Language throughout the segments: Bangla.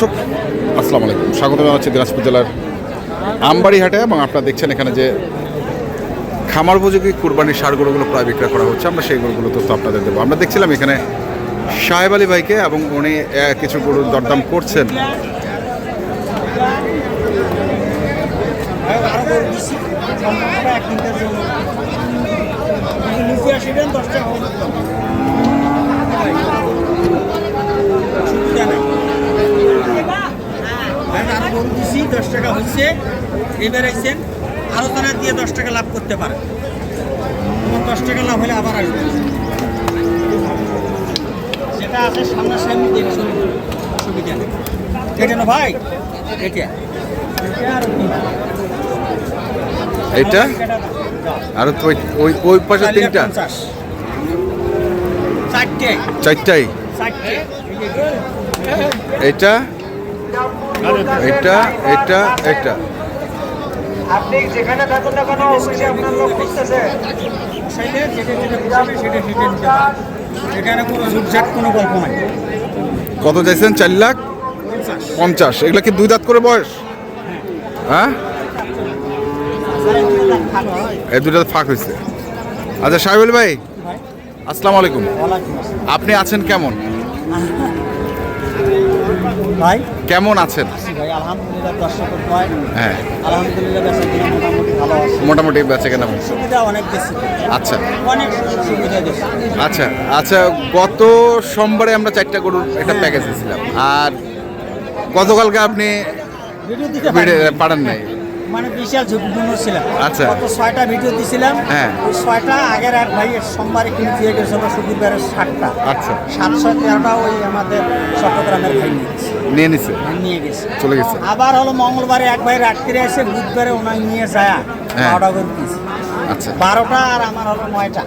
দর্শক আসসালামু আলাইকুম স্বাগত জানাচ্ছি দিনাজপুর জেলার আমবাড়ি হাটে এবং আপনারা দেখছেন এখানে যে খামার উপযোগী কুরবানির সার গরুগুলো প্রায় বিক্রয় করা হচ্ছে আমরা সেই গরুগুলো তথ্য আপনাদের দেবো আমরা দেখছিলাম এখানে সাহেব আলী ভাইকে এবং উনি কিছু গরুর দরদাম করছেন দশ টাকা হচ্ছে এবার আইসেন আলোচনা দিয়ে দশ টাকা লাভ করতে পারে তোমার দশ টাকা লাভ হলে আবার আসবে। যেটা আছে সামনাসামনি দেখে শুনে অসুবিধা নেই। এটা না ভাই? এটা। এটা? আর ওই ওই ওই পাশে তিনটা? পঞ্চাশ। চারটে। চারটাই? এটা? এটা এটা এটা। আপনি যেখানে থাকুন না কেন অবশ্যই আপনার লোক খুঁজতেছে। সেটা যেটা যেটা খুঁজবে সেটা সেটা এখানে কোনো ঝুটঝাট কোনো গল্প নাই। কত চাইছেন? চার লাখ? পঞ্চাশ। এগুলা কি দুই দাঁত করে বয়স? হ্যাঁ? এই দুটা ফাঁক হয়েছে আচ্ছা সাহেব ভাই ভাই। আসসালামু আলাইকুম। আপনি আছেন কেমন? ভাই? কেমন আছেন? ভাই আলহামদুলিল্লাহ দর্শক ভাই হ্যাঁ। আলহামদুলিল্লাহ বেচা কিনা মোটামুটি ভালো আছে। মোটামুটি বেঁচে কেন সুবিধা অনেক বেশি। আচ্ছা। অনেক সুবিধা বেশি। আচ্ছা আচ্ছা গত সোমবারে আমরা চারটা গরুর একটা প্যাকেজ দিয়েছিলাম আর গতকালকে আপনি ভিডিও নাই মানে বিশাল ঝুঁকিপূর্ণ ছিলাম। আচ্ছা। গত ছয়টা ভিডিও দিছিলাম। হ্যাঁ। ওই ছয়টা আগের এক ভাই সোমবারে কিনে দিয়ে গেছিল শুক্রবারের ষাটটা আচ্ছা। সাতশো তেরোটা ওই আমাদের চট্টগ্রামের ভাই নিয়ে গেছে। নিয়ে নিছে? নিয়ে গেছে। চলে গেছে। আবার হলো মঙ্গলবারে এক ভাই রাত্রে এসে বুধবারে ওনার নিয়ে যায়। হ্যাঁ। বারোটা করে দিয়েছে আচ্ছা। বারোটা আর আমার হলো নয়টা।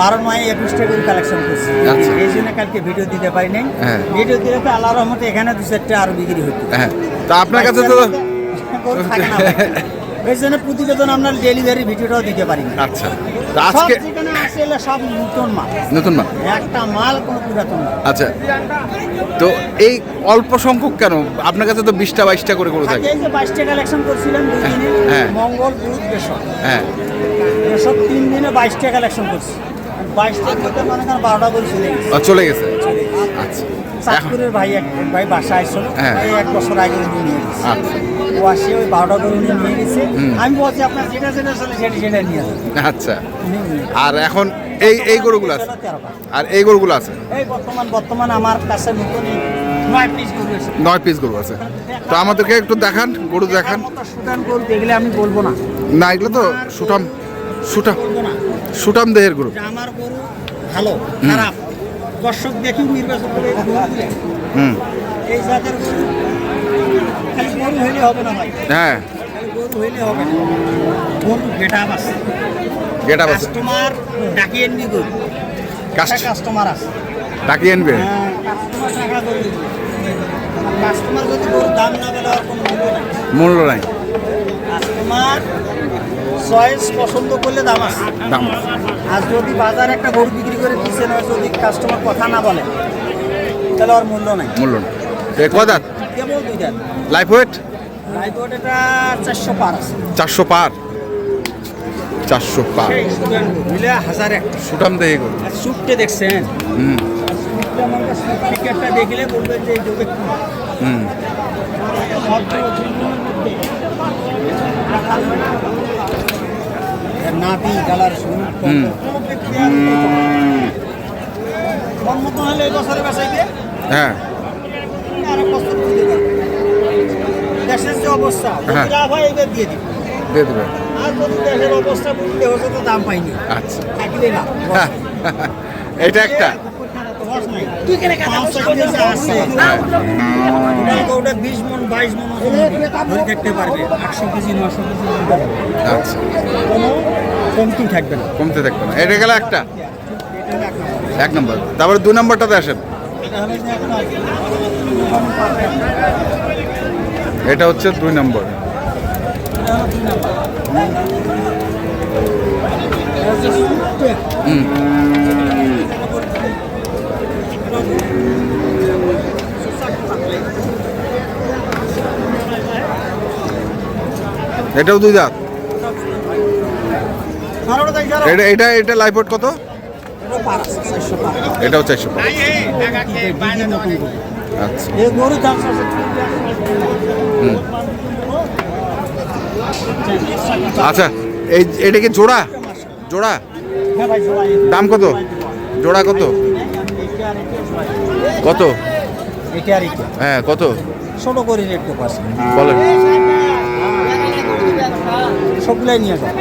বারো নয় একুশটা করে কালেকশন করছি। আচ্ছা। এই জন্য কালকে ভিডিও দিতে পারি নাই। হ্যাঁ। ভিডিও দিলে তো আল্লাহ রহমতে এখানে দু চারটে আরও বিক্রি হতো। হ্যাঁ। তা আপনার কাছে তো গরু থাকে না এই জন্য প্রতিবেদন আমরা ডেলিভারি ভিডিওটাও দিতে পারি না। আচ্ছা। সব আজকে যেখানে আসলে সব নতুন মাল। নতুন মাল? একটা মাল কোনো পুরাতন আচ্ছা। তো এই অল্প সংখ্যক কেন? আপনার কাছে তো বিশটা বাইশটা করে গরু থাকে। এই যে বাইশটা কালেকশন করছিলাম দুই দিনে হ্যাঁ। মঙ্গল বুধ বেসব হ্যাঁ। এসব তিন দিনে বাইশটা কালেকশন করছি। বাইশটার মধ্যে মনে করেন বারোটা করে চলে গেছে। চাঁদপুরের ভাই এক ভাই বাসা আসছিল। হ্যাঁ। এই এক বছর আগে উনি নিয়ে গেছে। আচ্ছা। ও আসে ওই বারোটা করে উনি নিয়ে গেছে। আমি বলছি আপনার যেটা যেটা চলে সেটা সেটা নিয়ে আচ্ছা। আর এখন এই এই গরুগুলো আছে? আর এই গরুগুলো আছে? এই বর্তমান বর্তমান আমার কাছে নতুন নয় পিস গরু আছে। তো আমাদেরকে একটু দেখান গরু দেখান। দেখলে আমি বলব না। না এগুলো তো বলব না সুঠাম দেহের গরু। আমার গরু ভালো খারাপ। দর্শক দেখি নির্বাচন করে এই হুম। এই জাতের গরু খালি গরু হইলে হবে না ভাই। হ্যাঁ। গরু হইলে হবে না। গরু গেটা আছে। গেট আপ আছে। কাস্টমার ডাকিয়ে নি গরু। কাস্ট কাস্টমার আছে। ডাকিয়ে আনবে হ্যাঁ, কাস্টমার যদি গরুর দাম না আর কোনো মূল্য নাই। মূল্য নাই। কাস্টমার চয়েস পছন্দ করলে দাম আছে। দাম আর যদি বাজারে একটা গরু বিক্রি করে দিচ্ছে না যদি কাস্টমার কথা না বলে তাহলে আর মূল্য নাই। মূল্য নাই। এ কদাত কেবল দুইটা লাইফ ওয়েট লাইবোর্ড এটা চারশো পার আছে। চারশো পার। চারশো পার। মিলে হাজার একটা সুঠাম দেহে গরু। সুটতে দেখছেন? হুম। আমার দেখলে বলবেন যে যোগে হুম। নাভি গালার হ্যাঁ। দেশের যে অবস্থা হ্যাঁ। হয় দিয়ে দিবে। দিয়ে দেবে। অবস্থা বুঝলে হচ্ছে তো দাম পাইনি আচ্ছা। থাকলে না। এটা একটা। তুই কেন আছে হ্যাঁ। ওটা ওটা বিশ মন বাইশ মন ধরে থাকতে পারবে। আটশো কেজি নশো কেজি আচ্ছা। কোনো কমতি থাকবে না। কমতে থাকবে না। এটা গেলে একটা। এক নম্বর। তারপরে দু নম্বরটাতে আসেন। এটা হচ্ছে দুই নম্বর। হুম। এটাও দুই দাঁত? এটা এটা এটা লাইফট কত? এটাও চারশো আচ্ছা। আচ্ছা এই এটা কি জোড়া? জোড়া। দাম কত? জোড়া কত? কত? হ্যাঁ কত? ছোট করে রেট তো পাশে। বলেন। সবগুলাই নিয়ে যাও।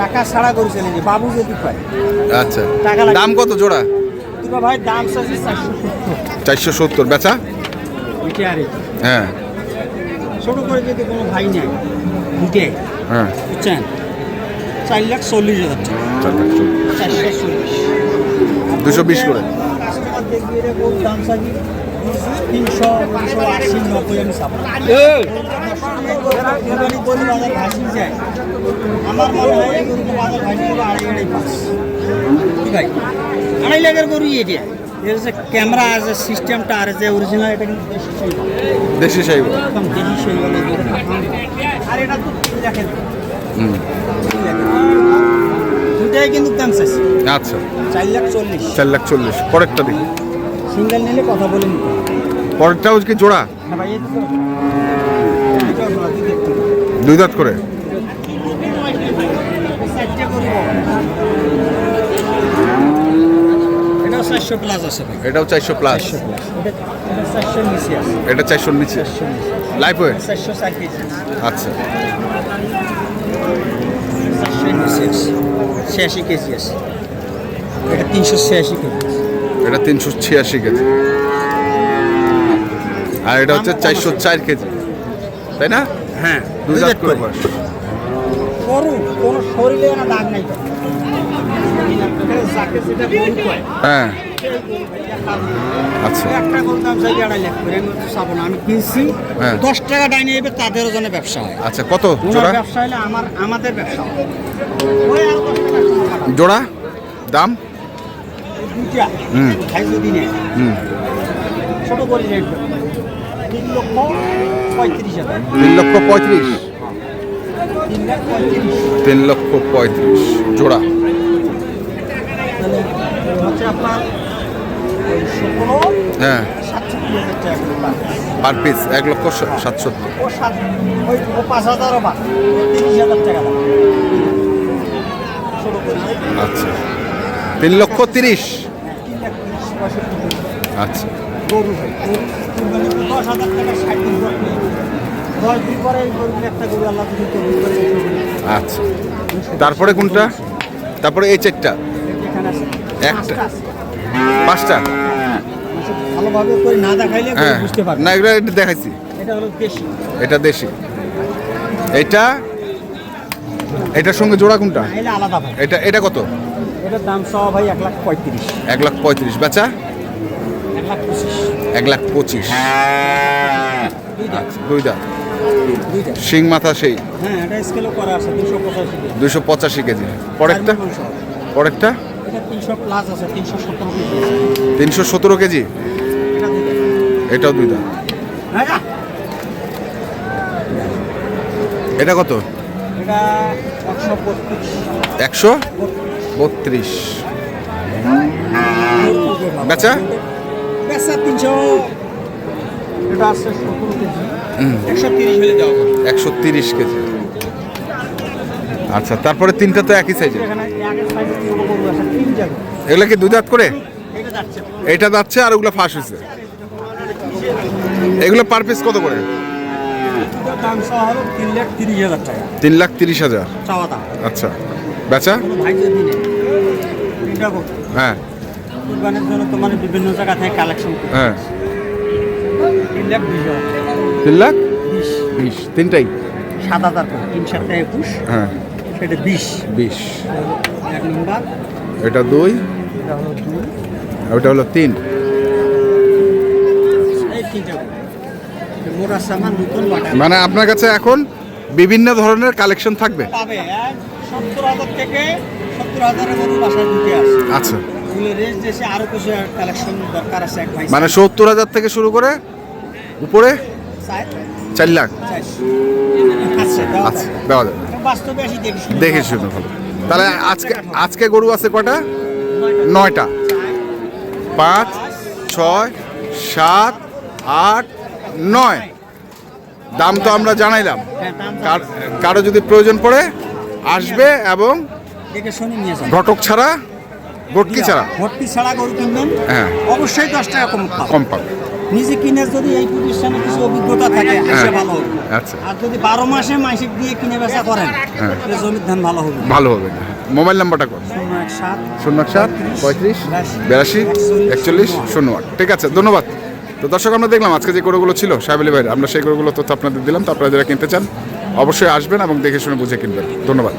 টাকা ছাড়া করে চলে যে বাবু যদি পায়। আচ্ছা। টাকা দাম কত জোড়া? দুটো ভাই দাম চারশো সত্তর। বেচা? হ্যাঁ। ছোট করে যদি কোনো ভাই নেয় দুটে হ্যাঁ। বুঝছেন? চার লাখ চল্লিশ হাজার চার লাখ চল্লিশ। দুশো বিশ করে। আমার মনে হয় বাজার ভাসি আড়াই আড়াই পাঁচ আড়াই লাখের গরু এটা এর যে ক্যামেরা যে সিস্টেমটা আর যে অরিজিনাল এটা কিন্তু দেশি দেশি সাইব আর এটা তো তিন লাখের হুম। তিন কিন্তু দাম চাইছে। আচ্ছা। চার লাখ চল্লিশ। চার লাখ চল্লিশ। পরেরটা দেখি। সিঙ্গেল নিলে কথা বলে নিতে হবে। পরেরটাও কি জোড়া? হ্যাঁ। দুই দাঁত করে। এটাও চারশো প্লাস এটা চারশোর নিচে? Life weight. আচ্ছা। চারশোর নিচে ছিয়াশি কেজি আছে। এটা তিনশো ছিয়াশি কেজি এটা তিনশো ছিয়াশি কেজি। আর এটা হচ্ছে চারশো চার কেজি। তাই না? হ্যাঁ দুই করে কোনো শরীরে না দাগ নাই তো। হ্যাঁ। আচ্ছা। একটা গরুর দাম চাই আড়াই লাখ করে আমি চাবো না আমি কিনছি। হ্যাঁ। দশ টাকা ডাইনে এবার তাদেরও জন্য ব্যবসা হয়। আচ্ছা কত জোড়া? ব্যবসা হলে আমার আমাদের ব্যবসা। জোড়া? দাম? হুম। হুম। ছোট করে তিন লক্ষ পঁয়ত্রিশ হাজার। তিন লক্ষ পঁয়ত্রিশ। তিন লক্ষ পঁয়ত্রিশ। জোড়া? আপনার হ্যাঁ। Per piece. এক লক্ষ আচ্ছা। তিন লক্ষ তিরিশ। আচ্ছা। আচ্ছা। তারপরে কোনটা? তারপরে এই চারটা। একটা। পাঁচটা? মানুষ ভালোভাবে করে না দেখাইলে হ্যাঁ বুঝতে পারবে। না এগুলো এটা দেখাইছি। এটা হলো দেশি। এটা দেশি। এটা? এটার সঙ্গে জোড়া কোনটা? নাইলে আলাদা ভাই। এটা এটা কত? এটার দাম ভাই এক লাখ পঁয়ত্রিশ। এক লাখ পঁয়ত্রিশ। বেচা? এক লাখ পঁচিশ। এক লাখ পঁচিশ। আচ্ছা দুই শিং মাথা সেই? হ্যাঁ এটা স্কেলও করা আছে দুশো পঁচাশি কেজি। পরেরটা। পরেরটা? এটা তিনশো সতেরো কেজি। এটাও দুই দাঁত। হ্যাঁ এটা কত? এটা একশো বত্রিশ। বেচা? বেচা তিনশো। এটা আছে। একশো তিরিশ। একশো কেজি। আচ্ছা তারপরে তিনটা তো একই সাইজের এগুলো কি দুই দাঁত করে? এটা যাচ্ছে। আর ওগুলো ফাঁস হয়েছে। এগুলো পার পিস কত করে? তিন লাখ তিরিশ হাজার আচ্ছা। বেচা? হ্যাঁ। মানে বিভিন্ন জায়গা থেকে কালেকশন হ্যাঁ। তিন লাখ বিশ। তিনটাই? সাত হাজার করে। তিন সাতটা একুশ। হ্যাঁ। সেটা বিশ। বিশ। এক নম্বর। এটা দুই। ওটা হলো তিন। মানে আপনার কাছে এখন বিভিন্ন ধরনের কালেকশন থাকবে? আচ্ছা। মানে সত্তর হাজার থেকে শুরু করে উপরে চার লাখ। আচ্ছা দেওয়া আচ্ছা যাবে। দেখি। শুনি। দেখে শুনে ভালো। তাহলে আজকে আজকে গরু আছে কটা? নয়টা। পাঁচ ছয় সাত আট নয়। দাম তো আমরা জানাইলাম। কার- যদি প্রয়োজন পড়ে আসবে এবং ঘটক ছাড়া গটকি ছাড়া? ভর্তি ছাড়া গরু কিনবেন? হ্যাঁ। অবশ্যই দশ টাকা কম পাবেন। কম পাবে নিজে কিনে যদি এই প্রতিষ্ঠানে কিছু অভিজ্ঞতা থাকে হ্যাঁ। ভালো হবে। আচ্ছা। আর যদি বারো মাসে মাসিক দিয়ে কিনে বেচা করেন হ্যাঁ। তাহলে জমির ধান ভালো হবে। ভালো হবে মোবাইল নাম্বারটা কর। শূন্য এক সাত পঁয়ত্রিশ বিরাশি একচল্লিশ শূন্য আট। ঠিক আছে ধন্যবাদ। তো দর্শক আমরা দেখলাম আজকে যে গরুগুলো ছিল সাহেব আলী ভাইয়ের আমরা সেই গরুগুলো তথ্য আপনাদের দিলাম। তো আপনারা যারা কিনতে চান অবশ্যই আসবেন এবং দেখে শুনে বুঝে কিনবেন। ধন্যবাদ।